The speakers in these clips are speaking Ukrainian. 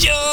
Yo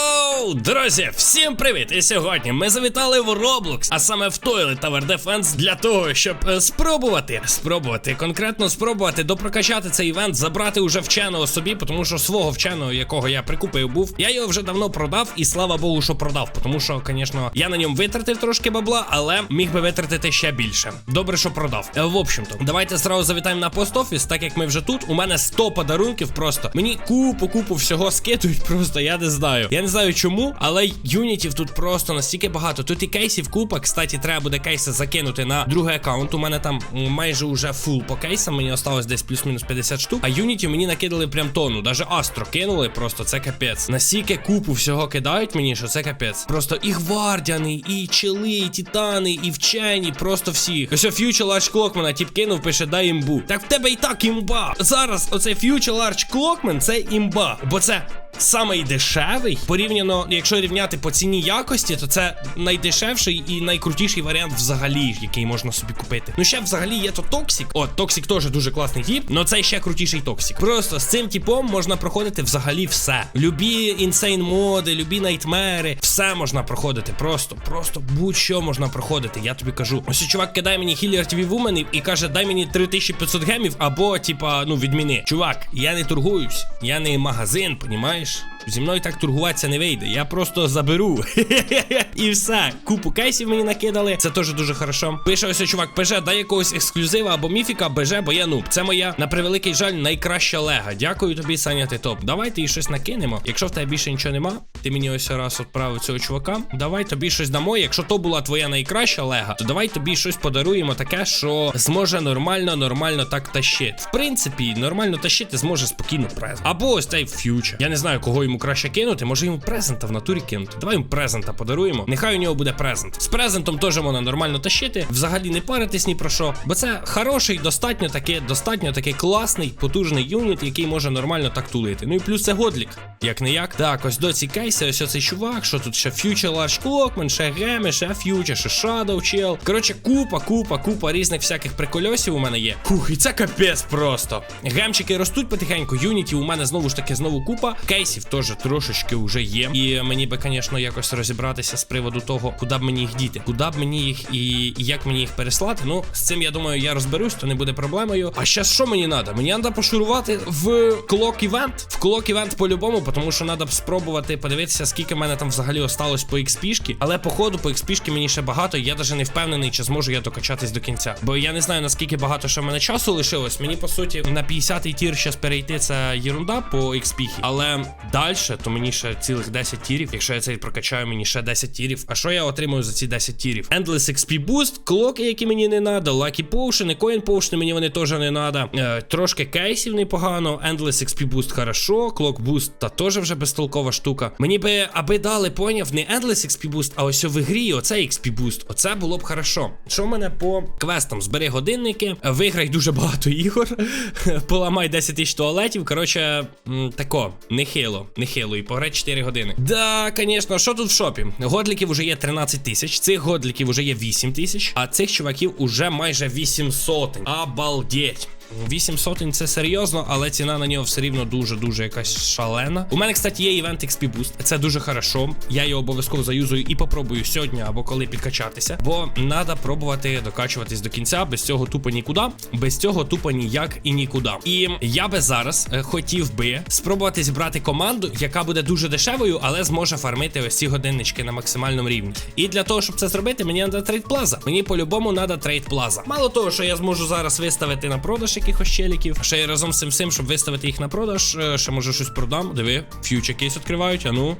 Йоу, друзі, всім привіт! І сьогодні ми завітали в Roblox, а саме в Toilet Tower Defense для того, щоб е, спробувати, спробувати, конкретно спробувати допрокачати цей івент, забрати уже вченого собі, тому що свого вченого, якого я прикупив був, я його вже давно продав, і слава Богу, що продав. Тому що, звісно, я на ньому витратив трошки бабла, але міг би витратити ще більше. Добре, що продав. Е, В общем-то, давайте зразу завітаємо на пост-офіс, так як ми вже тут. У мене 100 подарунків просто. Мені купу, купу всього скидують, просто я не знаю. Я не знаю чому, але юнітів тут просто настільки багато. Тут і кейсів купа. Кстати, треба буде кейси закинути на другий аккаунт. У мене там майже уже фул по кейсам. Мені осталось десь плюс-мінус 50 штук. А юнітів мені накидали прям тонну. Даже Астро кинули, просто це капець. Настільки купу всього кидають мені, що це капець. Просто і гвардіани, і чили, і титани, і вчені, просто всі. Ось Future Large Clockman, тип кинув, пише дай імбу. Так в тебе і так імба. Зараз оцей Future Large Clockman це імба. Бо це самий дешевий. Порівняно, якщо рівняти по ціні якості, то це найдешевший і найкрутіший варіант взагалі, який можна собі купити. Ну ще взагалі є то Токсік. О, Токсік теж дуже класний тіп, але це ще крутіший Токсік. Просто з цим типом можна проходити взагалі все. Любі інсейн моди, любі найтмери, все можна проходити. Просто, просто будь-що можна проходити. Я тобі кажу. Ось чувак кидає мені Healer TV Woman і каже, дай мені 3500 гемів, або, типа, ну, відміни. Чувак, я не торгуюсь, я не магазин, понімаєш? wiesz. Зі мною так торгуватися не вийде. Я просто заберу. І все. Купу кейсів мені накидали. Це теж дуже хорошо. Пише ось чувак, ПЖ, дай якогось ексклюзива або міфіка, БЖ, бо я нуб. Це моя, на превеликий жаль, найкраща лега. Дякую тобі, Саня, ти топ. Давайте їй щось накинемо. Якщо в тебе більше нічого нема, ти мені ось раз відправив цього чувака. Давай тобі щось дамо. Якщо то була твоя найкраща лега, то давай тобі щось подаруємо таке, що зможе нормально, нормально так тащити. В принципі, нормально тащити зможе спокійно презент. Або ось цей фьючер. Я не знаю, кого йому краще кинути. Може йому презента в натурі кинути. Давай йому презента подаруємо. Нехай у нього буде презент. З презентом теж можна нормально тащити. Взагалі не паритись ні про що. Бо це хороший, достатньо таки, достатньо такий класний, потужний юніт, який може нормально так тулити. Ну і плюс це годлік. Як не як. Так, ось до ці кейси, ось оцей чувак, що тут ще Future Large Clockman, ще Геми, ще Future, ще Shadow Chill. Коротше, купа, купа, купа різних всяких прикольосів у мене є. Хух, і це капець просто. Гемчики ростуть потихеньку, юніті у мене знову ж таки знову купа. Кейсів теж трошечки вже є. І мені би, звісно, якось розібратися з приводу того, куди б мені їх діти, куди б мені їх і, як мені їх переслати. Ну, з цим я думаю, я розберусь, то не буде проблемою. А зараз що мені треба? Мені треба пошурувати в клок івент. В клок івент по-любому, тому що треба спробувати подивитися, скільки в мене там взагалі осталось по XP-шки. Але походу по XP-шки мені ще багато, я навіть не впевнений, чи зможу я докачатись до кінця. Бо я не знаю наскільки багато ще в мене часу лишилось. Мені по суті на 50-й тір зараз перейти це єрунда по XP. Але далі, то мені ще цілих 10 тірів. Якщо я цей прокачаю, мені ще 10 тірів. А що я отримую за ці 10 тірів? Endless XP Boost, клоки, які мені не надо, Lucky Potion, Coin Potion мені вони теж не надо. Е, трошки кейсів непогано. Endless XP Boost хорошо. Clock Boost та теж вже безтолкова штука. Мені би аби дали, поняв, не Endless XP Boost, а ось в ігрі оцей XP Boost. Оце було б хорошо. Що в мене по квестам? Збери годинники, виграй дуже багато ігор, поламай 10 тисяч туалетів. Коротше, тако, нехило, нехило, і пограй 4 години. Да, звісно, що тут в шопі? Годліків вже є 13 тисяч, цих годліків вже є 8 тисяч, а цих чуваків уже майже 800. Обалдеть. 8 сотень це серйозно, але ціна на нього все рівно дуже-дуже якась шалена. У мене, кстати, є івент XP Boost. Це дуже хорошо. Я його обов'язково заюзую і попробую сьогодні або коли підкачатися. Бо треба пробувати докачуватись до кінця. Без цього тупо нікуди. Без цього тупо ніяк і нікуди. І я би зараз е, хотів би спробувати зібрати команду, яка буде дуже дешевою, але зможе фармити ось ці годиннички на максимальному рівні. І для того, щоб це зробити, мені треба трейд плаза. Мені по-любому треба трейд плаза. Мало того, що я зможу зараз виставити на продаж якихось челіків, ще й разом з цим всім, щоб виставити їх на продаж, е, ще може щось продам. Диви, фьючер кейс відкривають, а ну.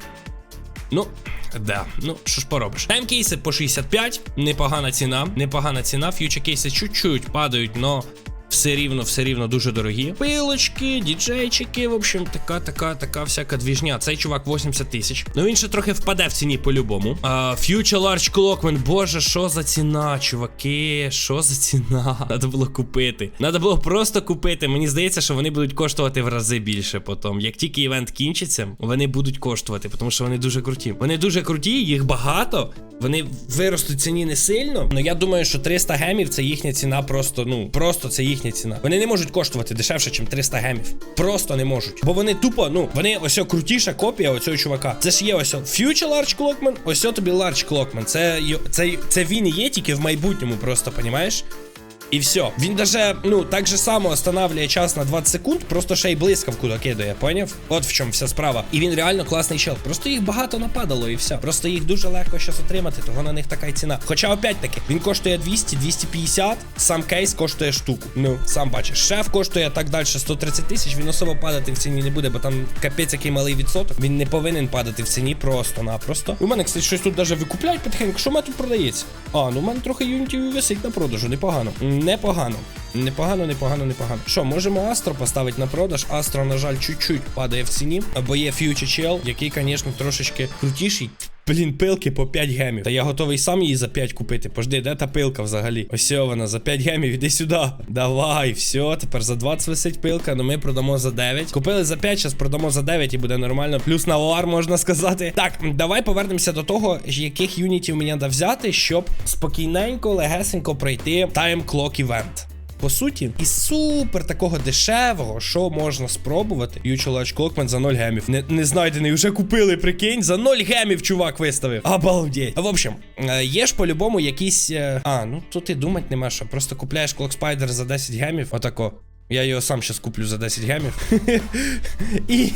Ну, да, ну що ж поробиш. Таймкейси по 65, непогана ціна, непогана ціна. Фьючер кейси чуть-чуть падають, но все рівно, все рівно дуже дорогі. Пилочки, діджейчики, в общем, така, така, така всяка двіжня. Цей чувак 80 тисяч. Ну він ще трохи впаде в ціні по-любому. Future Large Clockman, боже, що за ціна, чуваки? Що за ціна? Надо було купити. Надо було просто купити. Мені здається, що вони будуть коштувати в рази більше потім. Як тільки івент кінчиться, вони будуть коштувати, тому що вони дуже круті. Вони дуже круті, їх багато. Вони виростуть ціні не сильно. але я думаю, що 300 гемів це їхня ціна просто, ну, просто це їхня ціна. Вони не можуть коштувати дешевше, ніж 300 гемів. Просто не можуть. Бо вони тупо, ну, вони ось крутіша копія оцього чувака. Це ж є ось Future Large Clockman, ось тобі Large Clockman. Це, це, це він і є тільки в майбутньому, просто, понімаєш? І все. Він даже, ну, так же само останавливає час на 20 секунд, просто ще й блискавку докидає, поняв? От в чому вся справа. І він реально класний чел. Просто їх багато нападало і все. Просто їх дуже легко щас отримати, того на них така й ціна. Хоча, опять-таки, він коштує 200, 250, сам кейс коштує штуку. Ну, сам бачиш. Шеф коштує так далі 130 тисяч, він особо падати в ціні не буде, бо там капець який малий відсоток. Він не повинен падати в ціні просто-напросто. У мене, кстати, щось тут даже викупляють потихеньку. Що в мене тут продається? А, ну у мене трохи юнітів висить на продажу, непогано. Непогано. Непогано, непогано, непогано. Що, можемо Астро поставити на продаж. Астро, на жаль, чуть-чуть падає в ціні. Або є Future чел, який, звісно, трошечки крутіший. Блін, пилки по 5 гемів. Та я готовий сам її за 5 купити. Пожди, де та пилка взагалі? Ось вона за 5 гемів, іди сюди. Давай, все, тепер за 20 висить пилка, ну ми продамо за 9. Купили за 5, зараз продамо за 9 і буде нормально. Плюс на ОАР можна сказати. Так, давай повернемося до того, яких юнітів мені треба взяти, щоб спокійненько, легесенько пройти Clock Event. По суті, і супер такого дешевого, що можна спробувати. Ючолач Клокман за 0 гемів. Не, не знайдений, вже купили, прикинь. За 0 гемів чувак виставив. Обалдеть. В общем, е, є ж по-любому якісь. е, А, ну тут і думати нема що. Просто купляєш Spider за 10 гемів. Отако. Я його сам щас куплю за 10 гемів. і,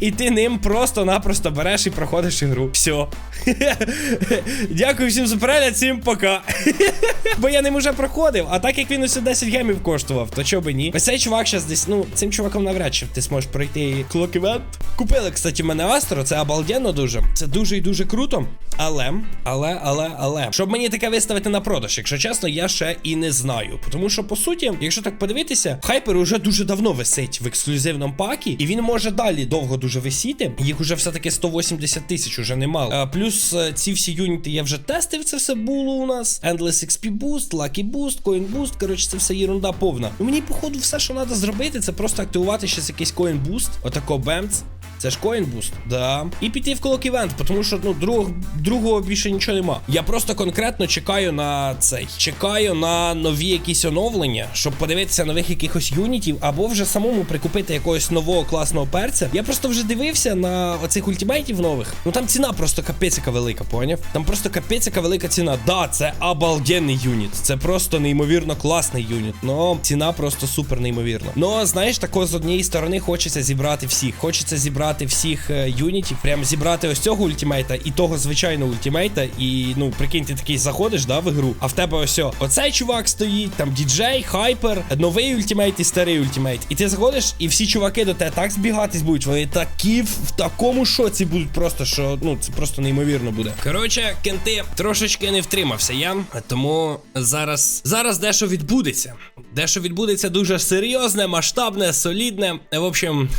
і ти ним просто-напросто береш і проходиш ігру. Все. Дякую всім за перегляд, всім пока. Бо я ним уже проходив, а так як він усе 10 гемів коштував, то чого би ні. Ось цей чувак зараз десь, ну, цим чуваком навряд чи ти зможеш пройти клок івент. Купили, кстати, мене Астро, це обалденно дуже. Це дуже і дуже круто. Але, але, але, але. Щоб мені таке виставити на продаж, якщо чесно, я ще і не знаю. Тому що, по суті, якщо так подивитися, хайпер уже дуже давно висить в ексклюзивному пакі, і він може далі довго дуже висіти. Їх уже все-таки 180 тисяч, уже немало. А, плюс е, ці всі юніти я вже тестив, це все було у нас. Endless XP Boost, Lucky Boost, Coin Boost. Коротше, це все єрунда повна. І мені, походу, все, що треба зробити, це просто активувати щось якийсь Coin Boost. Отако бемц. Це ж Boost, да. І піти в Clock Event, тому що ну другого, другого більше нічого нема. Я просто конкретно чекаю на цей. Чекаю на нові якісь оновлення, щоб подивитися нових якихось юнітів, або вже самому прикупити якогось нового класного перця. Я просто вже дивився на оцих ультимейтів нових. Ну там ціна просто капець яка велика, поняв? Там просто капець яка велика ціна. Да, це обалденний юніт. Це просто неймовірно класний юніт. Но ціна просто супер неймовірна. Ну, знаєш, тако з однієї сторони хочеться зібрати всіх. Хочеться зібрати всіх е, юнітів, прям зібрати ось цього ультимейта і того звичайного ультимейта. І ну, прикинь, ти такий заходиш, да, в ігру, а в тебе ось оцей чувак стоїть, там діджей, хайпер, новий ультимейт і старий ультимейт. І ти заходиш, і всі чуваки до тебе так збігатись будуть. Вони такі в такому шоці будуть просто, що ну це просто неймовірно буде. Коротше, кенти трошечки не втримався я, тому зараз зараз дещо відбудеться. Дещо відбудеться дуже серйозне, масштабне, солідне. В общем.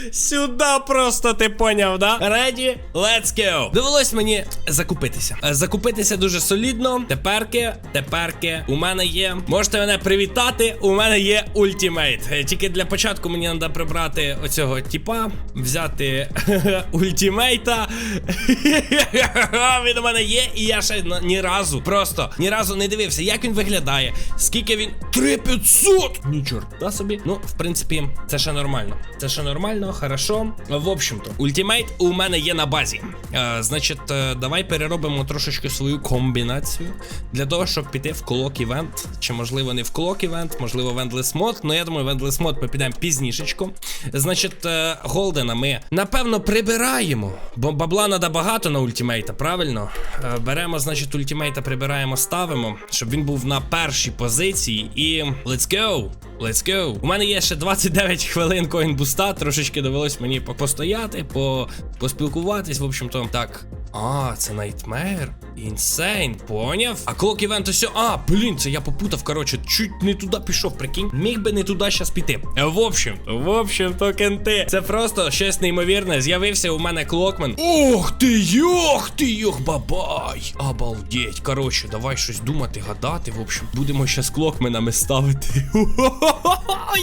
Сюда просто ти поняв, да? Ready? Let's go. Довелось мені закупитися. Е, Закупитися дуже солідно. Теперки, теперки, у мене є. Можете мене привітати. У мене є ультимейт. Е, Тільки для початку мені треба прибрати оцього типа, взяти ультимейта. Він у мене є, і я ще ні разу, просто ні разу не дивився, як він виглядає. Скільки він. 3500! Ну чорта собі. Ну, в принципі, це ще нормально. Це ще нормально, хорошо. В общем-то, ультимейт у мене є на базі. Е, значить, е, давай переробимо трошечки свою комбінацію для того, щоб піти в клок івент. Чи можливо не в клок івент, можливо, в Endless Mod. Ну я думаю, в Endless Mod ми підемо пізнішечко. Значить, е, Голдена ми напевно прибираємо, бо бабла треба багато на ультимейта, правильно? Е, беремо, значить, ультимейта прибираємо, ставимо, щоб він був на першій позиції. І let's go! Let's go. У мене є ще 29 хвилин коінбуста, трошечки довелось мені по- постояти, поспілкуватись, в общем-то. Так. А, це Nightmare. Інсейн, поняв? А клок івент ось. А, блін, це я попутав. Коротше, чуть не туди пішов, прикинь. Міг би не туди щас піти. В общем, в общем, то кенти. Це просто щось неймовірне. З'явився у мене клокмен. Ох ти, йох ти, йох, бабай. Обалдеть. Коротше, давай щось думати, гадати. В общем, будемо ще з клокменами ставити.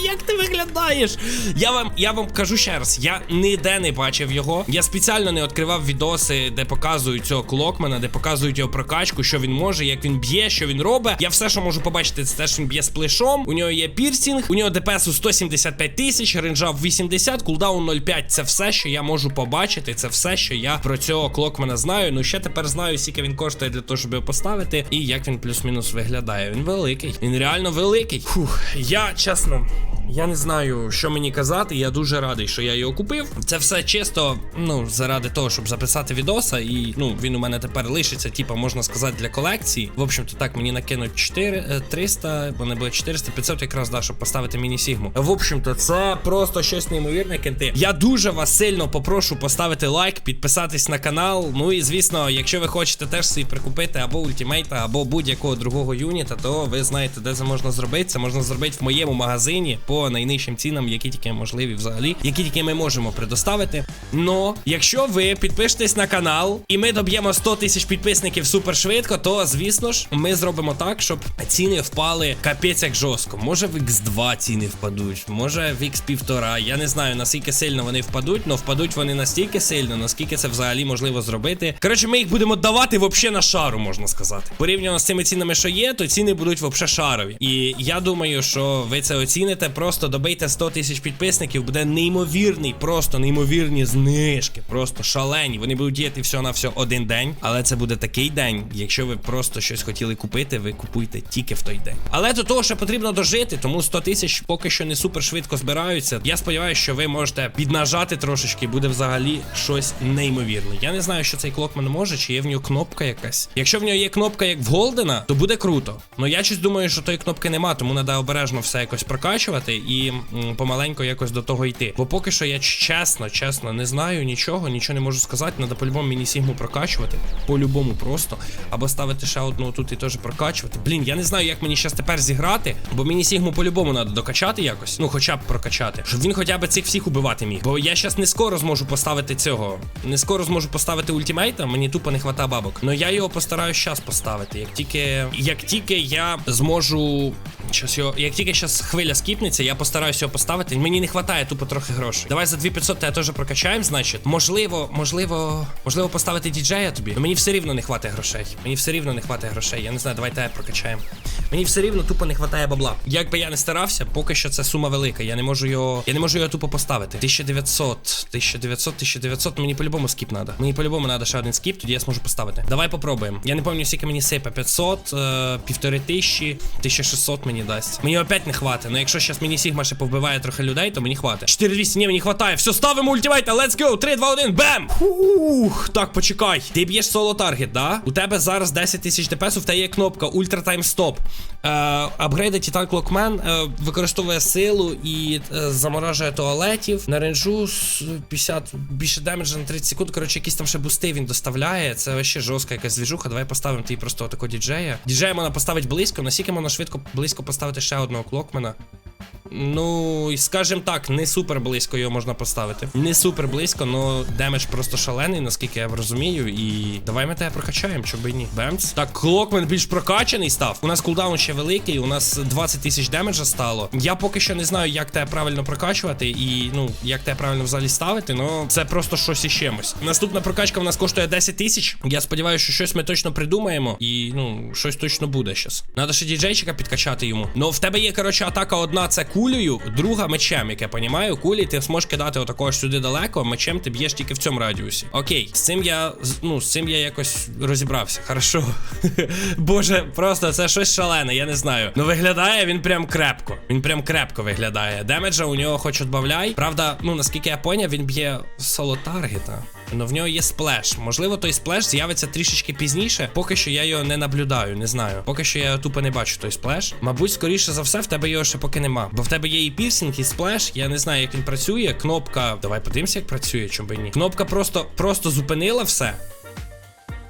Як ти виглядаєш? Я вам, я вам кажу ще раз, я ніде не бачив його. Я спеціально не відкривав відоси, де показують цього клокмена, де показують його прокачку, що він може, як він б'є, що він робить. Я все, що можу побачити, це те, що він б'є сплешом. У нього є пірсінг, у нього ДПС у 175 тисяч, ренджа в 80, кулдаун 0,5. Це все, що я можу побачити. Це все, що я про цього клокмена знаю. Ну ще тепер знаю, скільки він коштує для того, щоб його поставити, і як він плюс-мінус виглядає. Він великий. Він реально великий. Фух, я чесно. Я не знаю, що мені казати. Я дуже радий, що я його купив. Це все чисто, ну, заради того, щоб записати відоса. Ну, він у мене тепер лишиться, типа, можна сказати, для колекції. В общем-то, так мені накинуть 4, е, 300, вони були 400, 500 якраз да, щоб поставити міні-сігму. В общем-то, це просто щось неймовірне, кенти. Я дуже вас сильно попрошу поставити лайк, підписатись на канал. Ну і звісно, якщо ви хочете теж собі прикупити або ультимейта, або будь-якого другого юніта, то ви знаєте, де це можна зробити. Це можна зробити в моєму магазині по найнижчим цінам, які тільки можливі взагалі, які тільки ми можемо предоставити. Но якщо ви підпишетесь на канал і ми доб'ємо 100 тисяч підписників супер швидко, то звісно ж ми зробимо так, щоб ціни впали капець як жорстко. Може в X2 ціни впадуть, може в X1,5. Я не знаю наскільки сильно вони впадуть, але впадуть вони настільки сильно, наскільки це взагалі можливо зробити. Коротше, ми їх будемо давати вообще на шару, можна сказати. Порівняно з цими цінами, що є, то ціни будуть вообще шарові. І я думаю, що ви це оціните. Просто добийте 100 тисяч підписників, буде неймовірний, просто неймовірні знижки, просто шалені. Вони будуть діяти все на все один день. Але це буде такий день. Якщо ви просто щось хотіли купити, ви купуйте тільки в той день. Але до того, що потрібно дожити, тому 100 тисяч поки що не супер швидко збираються. Я сподіваюся, що ви можете піднажати трошечки, буде взагалі щось неймовірне. Я не знаю, що цей клокман може, чи є в нього кнопка якась. Якщо в нього є кнопка, як в Голдена, то буде круто. Ну я щось думаю, що тої кнопки нема, тому треба обережно все якось прокачувати і м, помаленько якось до того йти. Бо поки що я чесно, чесно не знаю нічого, нічого не можу сказати. Треба по-любому міні-сігму прокачувати. По-любому просто. Або ставити ще одну тут і теж прокачувати. Блін, я не знаю, як мені зараз тепер зіграти, бо міні-сігму по-любому треба докачати якось. Ну, хоча б прокачати. Щоб він хоча б цих всіх убивати міг. Бо я зараз не скоро зможу поставити цього. Не скоро зможу поставити ультимейта, мені тупо не хвата бабок. Но я його постараюсь зараз поставити. Як тільки. Як тільки я зможу. Щас його, як тільки зараз хвиля скіпнеться, я постараюся його поставити. Мені не вистачає тупо трохи грошей. Давай за 2500 тебе теж прокачаємо, значить. Можливо, можливо, можливо, поставити діджея тобі. Ну мені все рівно не хватає грошей. Мені все рівно не хватає грошей. Я не знаю, давай тебе прокачаємо. Мені все рівно тупо не хватає бабла. Як би я не старався, поки що це сума велика. Я не можу його. Я не можу його тупо поставити. 1900, 1900, 1900, мені по-любому скіп треба. Мені по-любому треба ще один скіп, тоді я зможу поставити. Давай попробуємо. Я не пам'ятаю, скільки мені сипе. 500, е, півтори тисячі, 1600 мені дасть. Мені опять не хватить. Ну якщо зараз мені Сігма ще повбиває трохи людей, то мені хватить. 4200, ні, мені хватає. Все, ставимо ультимейта, let's go! 3, 2, 1, бем! Ух, так, почекай. Ти б'єш соло таргет, да? У тебе зараз 10 тисяч ДПС, в тебе є кнопка Ультра Тайм Стоп. Е, апгрейди Титан Клокмен е, використовує силу і е, заморажує туалетів. На ренджу 50 більше демеджа на 30 секунд. Коротше, якісь там ще бусти він доставляє. Це вообще жорстка якась двіжуха. Давай поставимо ті просто отако діджея. Діджея можна поставити близько, наскільки можна швидко близько поставити ще одного клокмена. Ну, і скажем так, не супер близько його можна поставити. Не супер близько, но демедж просто шалений, наскільки я розумію. І давай ми тебе прокачаємо, щоб і ні. Бемц. Так, клокмен більш прокачаний став. У нас кулдаун ще великий, у нас 20 тисяч демеджа стало. Я поки що не знаю, як тебе правильно прокачувати і ну, як тебе правильно взагалі ставити, но це просто щось із чимось. Наступна прокачка в нас коштує 10 тисяч. Я сподіваюся, що щось ми точно придумаємо. І ну, щось точно буде щас. Надо ще діджейчика підкачати йому. Ну, в тебе є, коротше, атака одна це кулею, друга мечем, як я понімаю. Кулі ти зможеш кидати отакого сюди далеко, мечем ти б'єш тільки в цьому радіусі. Окей, з цим я ну, з цим я якось розібрався. Хорошо. Боже, просто це щось шалене, я не знаю. Ну виглядає він прям крепко. Він прям крепко виглядає. Демеджа у нього хоч отбавляй. Правда, ну наскільки я поняв, він б'є соло таргета. Ну в нього є сплеш. Можливо, той сплеш з'явиться трішечки пізніше. Поки що я його не наблюдаю, не знаю. Поки що я тупо не бачу той сплеш. Мабуть, скоріше за все, в тебе його ще поки нема. Бо в тебе є і пірсінг, і сплеш. Я не знаю, як він працює. Кнопка. Давай подивимося, як працює, чому би ні. Кнопка просто, просто зупинила все.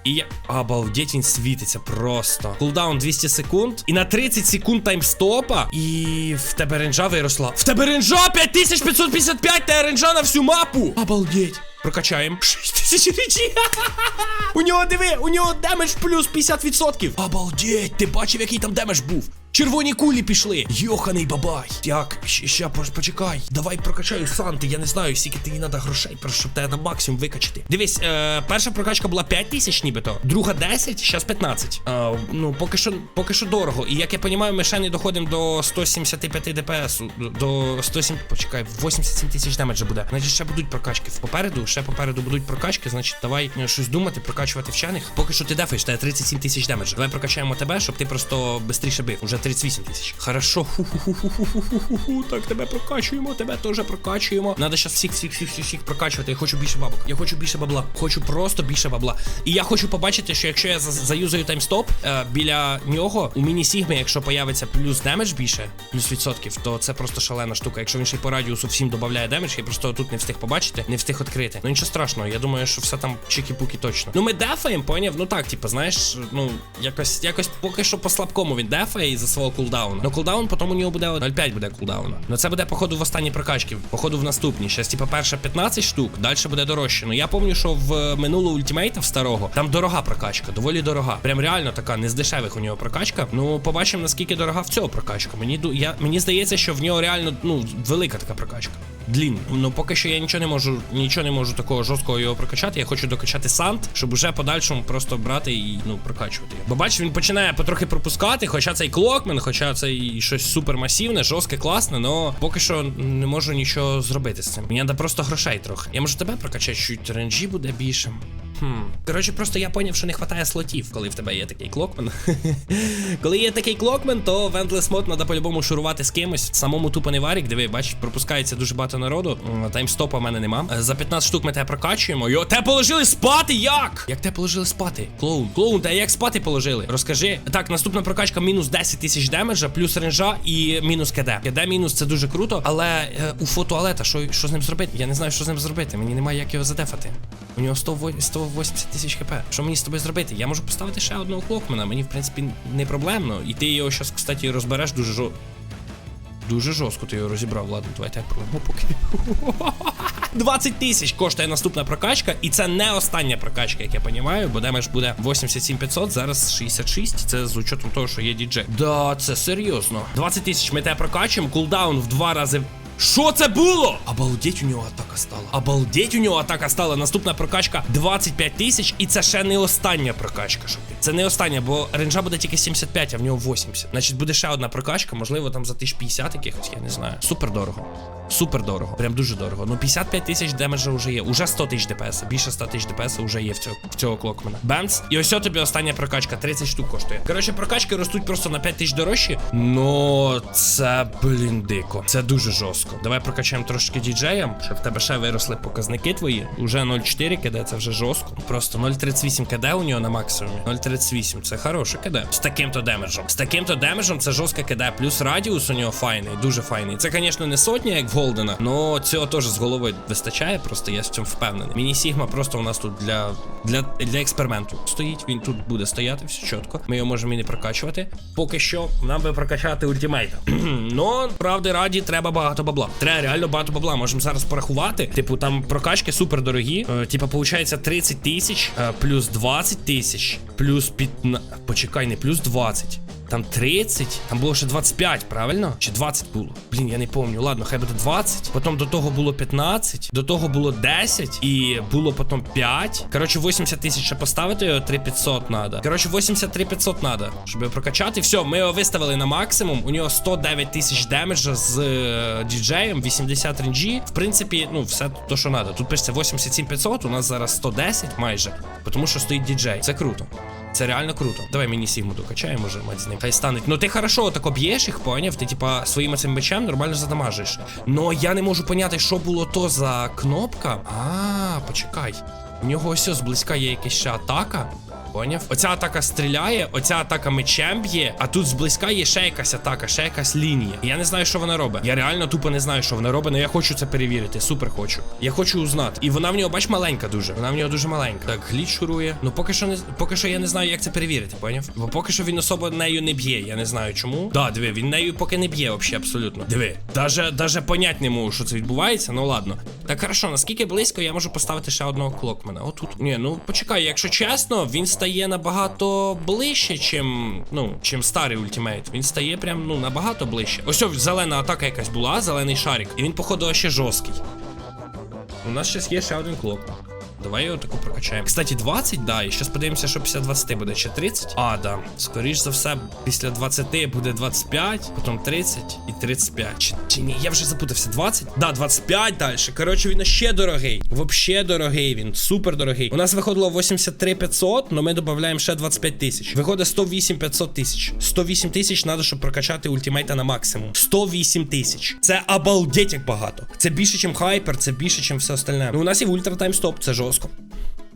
І я. Обалдеть, він світиться просто. Кулдаун 200 секунд. І на 30 секунд таймстопа. І в тебе ренджа виросла. В тебе ренджа 5555, та ренджа на всю мапу. Обалдеть. Прокачаємо. 6000 речі. У нього диви, у нього демедж плюс 50%. Обалдеть, ти бачив, який там демедж був? Червоні кулі пішли. Йоханий бабай. Як? Щ- Ща, почекай. Давай прокачаю Санти. Я не знаю, скільки тобі треба грошей, щоб тебе на максимум викачати. Дивись, е, перша прокачка була 5 тисяч, нібито. Друга 10, зараз 15. Е, ну, поки що, поки що дорого. І як я розумію, ми ще не доходимо до 175 ДПС. До 107, почекай, 87 тисяч демеджа буде. Значить, ще будуть прокачки. Попереду, ще попереду будуть прокачки. Значить, давай е, щось думати, прокачувати вчених. Поки що ти дефаєш, тебе 37 тисяч демеджа. Давай прокачаємо тебе, щоб ти просто швидше бив. Уже 38 тисяч. Хорошо. Ху-ху-ху-ху-ху-ху-ху. Так, тебе прокачуємо, тебе теж прокачуємо. Надо зараз всіх, всіх, всіх, всіх, всіх прокачувати. Я хочу більше бабок. Я хочу більше бабла. Хочу просто більше бабла. І я хочу побачити, що якщо я за- заюзаю таймстоп е, біля нього, у міні Сігми, якщо появиться плюс демедж більше, плюс відсотків, то це просто шалена штука. Якщо він ще й по радіусу всім додає демедж, я просто тут не встиг побачити, не встиг відкрити. Ну нічого страшного, я думаю, що все там чики-пуки точно. Ну ми дефаємо, поняв? Ну так, типу, знаєш, ну якось, якось поки що по слабкому він дефає із-за свого кулдауну. Ну кулдаун потім у нього буде 0,5 буде кулдауна. Ну це буде походу в останні прокачки. походу в наступні. Щас, типа, перша 15 штук, далі буде дорожче. Ну я пам'ятаю, що в минулого ультимейта в старого там дорога прокачка, доволі дорога. Прям реально така, не з дешевих у нього прокачка. Ну, побачимо, наскільки дорога в цього прокачка. Мені я, мені здається, що в нього реально ну велика така прокачка. Длінна. Ну поки що я нічого не можу, нічого не можу такого жорсткого його прокачати. Я хочу докачати сант, щоб уже подальшому просто брати і ну прокачувати. Бо бачиш, він починає потрохи пропускати, хоча цей клокмен, хоча це і щось супермасивне, жорстке, класне, але поки що не можу нічого зробити з цим. Мені треба просто грошей трохи. Я можу тебе прокачати, чуть ренджі буде більше. Коротше, просто я поняв, що не вистачає слотів, коли в тебе є такий клокмен. коли є такий клокмен, то Вентлес мод треба по-любому шурувати з кимось. Самому тупо не варік, диви, бачиш, пропускається дуже багато народу. Таймстопа в мене нема. Е, За 15 штук ми тебе прокачуємо. Йо, те положили спати як? Як те положили спати? Клоун, клоун, та як спати положили? Розкажи. Так, наступна прокачка мінус 10 тисяч демеджа, плюс ренжа і мінус КД. КД мінус це дуже круто, але е, у фотуалета, що, що з ним зробити? Я не знаю, що з ним зробити. Мені немає як його задефати. У нього 100 180 тисяч хп. Що мені з тобою зробити? Я можу поставити ще одного клокмена. Мені, в принципі, не проблемно. І ти його зараз, кстати, розбереш дуже жо... Дуже жорстко ти його розібрав. Ладно, давайте я пройму поки. 20 тисяч коштує наступна прокачка, і це не остання прокачка, як я розумію, бо демедж буде 87500, зараз 66. Це з учетом того, що є діджей. Да, це серйозно. 20 тисяч ми тебе прокачуємо, кулдаун в два рази. Що це було? Обалдеть, у нього атака стала. Обалдеть, у нього атака стала. Наступна прокачка 25 тисяч, і це ще не остання прокачка. Ти. Це не остання, бо ренджа буде тільки 75, а в нього 80. Значить, буде ще одна прокачка, можливо, там за 1050 якихось, я не знаю. Супер дорого. Супер дорого, прям дуже дорого. Ну 55 тисяч демеджа вже є. Уже 100 тисяч ДПС. Більше 100 тисяч ДПС вже є в цього, в цього клокмена. Бенц. І ось тобі остання прокачка, 30 штук коштує. Коротше, прокачки ростуть просто на 5 тисяч дорожчі. Ну це, блін, дико. Це дуже жорстко. Давай прокачаємо трошки діджеям, щоб в тебе ще виросли показники твої. Уже 0,4 КД, це вже жорстко. Просто 0,38 КД у нього на максимумі. 0,38. Це хороше КД. З таким-то демеджем. З таким-то демеджем це жорстке КД. Плюс радіус у нього файний, дуже файний. Це, звісно, не сотня, як в Голдена, але цього теж з голови вистачає. Просто я в цьому впевнений. Міні Сігма просто у нас тут для, для, для експерименту стоїть. Він тут буде стояти, все чітко. Ми його можемо і не прокачувати. Поки що нам би прокачати ультимейта. Ну, правди раді, треба багато бабла. Треба реально багато бабла. Можемо зараз порахувати. Типу, там прокачки супер дорогі. Е, типу, виходить 30 тисяч, е, плюс 20 тисяч, плюс 15... Почекай, не плюс 20. Там 30, там було ще 25, правильно? Чи 20 було? Блін, я не пам'ятаю. Ладно, хай буде 20. Потім до того було 15, до того було 10 і було потім 5. Коротше, 80 тисяч ще поставити його 3500 треба. Коротше, 83 500 треба, щоб його прокачати. Все, ми його виставили на максимум. У нього 109 тисяч демеджа з е, діджеєм, 80 ренджі. В принципі, ну, все то, що треба. Тут пишеться 87 500, у нас зараз 110 майже, тому що стоїть діджей. Це круто. Це реально круто. Давай мені Сігму докачаємо вже, мать з ним. Хай стануть. Ну ти хорошо так б'єш їх, поняв? Ти типа своїм цим мечем нормально задамажиш. Но я не можу поняти, що було то за кнопка. А, почекай. У нього ось зблизька є якась ще атака. Поняв? Оця атака стріляє, оця атака мечем б'є, а тут зблизька є ще якась атака, ще якась лінія. Я не знаю, що вона робить. Я реально тупо не знаю, що вона робить, але я хочу це перевірити. Супер хочу. Я хочу узнати. І вона в нього, бач, маленька дуже. Вона в нього дуже маленька. Так, гліч шурує. Ну поки що не поки що я не знаю, як це перевірити, поняв? Бо поки що він особо нею не б'є. Я не знаю чому. Да, диви, він нею поки не б'є, взагалі, абсолютно. Диви. Даже, даже понять не можу, що це відбувається. Ну ладно. Так хорошо, наскільки близько я можу поставити ще одного клокмена? Отут. Ні, ну почекай, якщо чесно, він стає набагато ближче, чим, ну, чим старий ультимейт. Він стає прям, ну, набагато ближче. Ось ось зелена атака якась була, зелений шарик. І він, походу, ще жорсткий. У нас ще є ще один клок. Давай його таку прокачаємо. Кстати, 20, да, і зараз подивимося, що після 20 буде. Ще 30? А, да. Скоріш за все, після 20 буде 25, потім 30 і 35. Чи, чи ні, я вже запутався. 20? Да, 25 далі. Коротше, він ще дорогий. Вообще дорогий він. Супер дорогий. У нас виходило 83 500, але ми додаємо ще 25 тисяч. Виходить 108 500 тисяч. 108 тисяч треба, щоб прокачати ультимейта на максимум. 108 тисяч. Це обалдеть як багато. Це більше, ніж хайпер, це більше, ніж все остальне. Ну, у нас і в ультра таймстоп, це жорстко. Oğuzkum.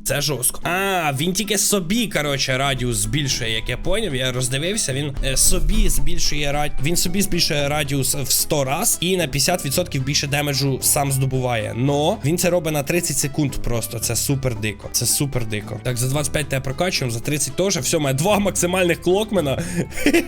Це жорстко. А, він тільки собі, коротше, радіус збільшує, як я поняв. Я роздивився. Він е, собі збільшує радіус. Він собі збільшує радіус в 100 раз і на 50% більше демеджу сам здобуває. Но він це робить на 30 секунд просто. Це супер дико. Це супер дико. Так, за 25 те прокачуємо, за 30 теж. Все, має два максимальних клокмена.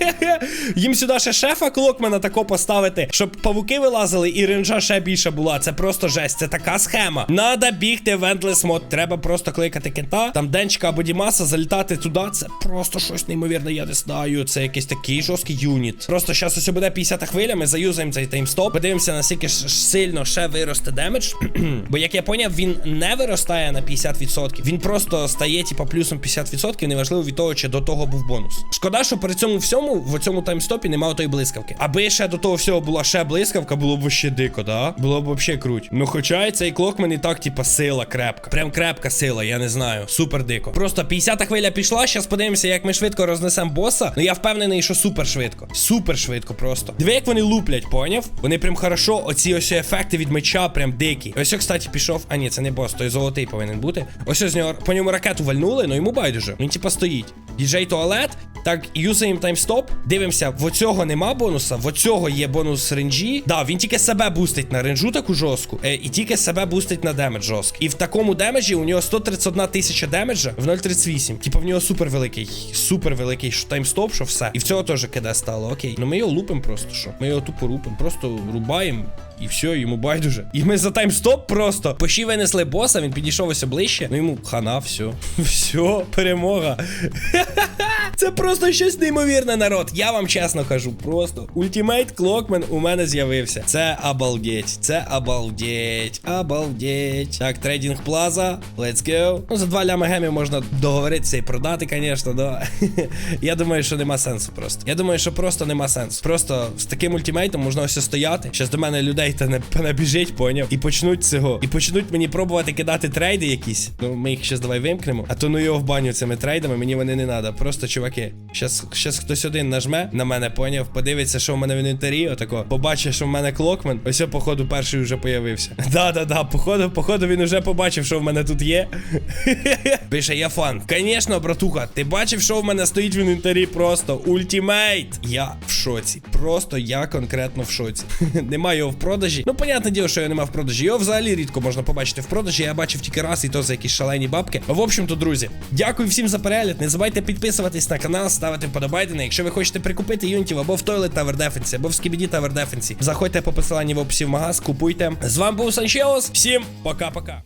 Їм сюди ще шефа клокмена тако поставити, щоб павуки вилазили і ренджа ще більше була. Це просто жесть. Це така схема. Надо бігти в Endless мод. Треба просто кликати кента, там денчика або Дімаса, залітати туди. Це просто щось неймовірне, я не знаю. Це якийсь такий жорсткий юніт. Просто зараз ось буде 50 хвиля, ми заюзаємо цей таймстоп. Подивимося, наскільки ж сильно ще виросте демедж. Бо як я поняв, він не виростає на 50%. Він просто стає, типа, плюсом 50%, неважливо від того, чи до того був бонус. Шкода, що при цьому всьому в цьому таймстопі немає тої блискавки. Аби ще до того всього була ще блискавка, було б вообще дико, да? Було б вообще круть. Ну, хоча цей клокмен і так, типа, сила крепка. Прям крепка сила, я не знаю. Супер дико. Просто 50-та хвиля пішла. Зараз подивимося, як ми швидко рознесемо боса. Ну я впевнений, що супер швидко. Супер швидко просто. Диви, як вони луплять, поняв? Вони прям хорошо, оці ось ефекти від меча, прям дикі. Ось, кстати, пішов. А ні, це не бос, той золотий повинен бути. Ось ось з нього по ньому ракету вальнули, ну йому байдуже. Він типа стоїть. Діджей туалет. Так, юзаємо таймстоп. Дивимося, в оцього нема бонуса, в оцього є бонус ренджі. Да, він тільки себе бустить на ренджу таку жорстку, е, і тільки себе бустить на демедж жорсткий. І в такому демеджі у нього 131 тисяча демеджа в 0.38. Типа в нього супер великий, супер великий таймстоп, що все. І в цього теж КД стало, окей. Ну ми його лупимо просто що. Ми його тупо рупимо, просто рубаємо. І все, йому байдуже. І ми за таймстоп просто поші винесли боса, він підійшов ось ближче. Ну йому хана, все. Все, перемога. Це просто щось неймовірне, народ. Я вам чесно кажу, просто ультимейт клокмен у мене з'явився. Це обалдеть. Це обалдеть. Обалдеть. Так, трейдинг плаза. Let's go. Ну, за два лями гемів можна договоритися і продати, звісно, да. Я думаю, що нема сенсу просто. Я думаю, що просто нема сенсу. Просто з таким ультимейтом можна ось стояти. Щас до мене людей та не понабіжить, поняв? І почнуть цього. І почнуть мені пробувати кидати трейди якісь. Ну, ми їх щас давай вимкнемо. А то ну його в баню цими трейдами, мені вони не треба. Просто, чуваки, щас, щас хтось один нажме на мене, поняв, подивиться, що в мене в інвентарі, отако. Побачить, що в мене клокмен. Ось, походу, перший вже появився. Да-да-да, походу, походу, він уже побачив, що в мене тут є. Пише, я фан. Звісно, братуха, ти бачив, що в мене стоїть в інвентарі просто ультимейт. Я в шоці. Просто я конкретно в шоці. Немає його в продажі. Ну, понятне діло, що його немає в продажі. Його взагалі рідко можна побачити в продажі. Я бачив тільки раз, і то за якісь шалені бабки. В общем-то, друзі, дякую всім за перегляд. Не забувайте підписуватись на канал, ставити вподобайдени. Якщо ви хочете прикупити юнітів або в Toilet Tower Defense, або в Skibidi Tower Defense, заходьте по посиланні в описі в магаз, купуйте. З вами був Санчеос. Всім пока-пока.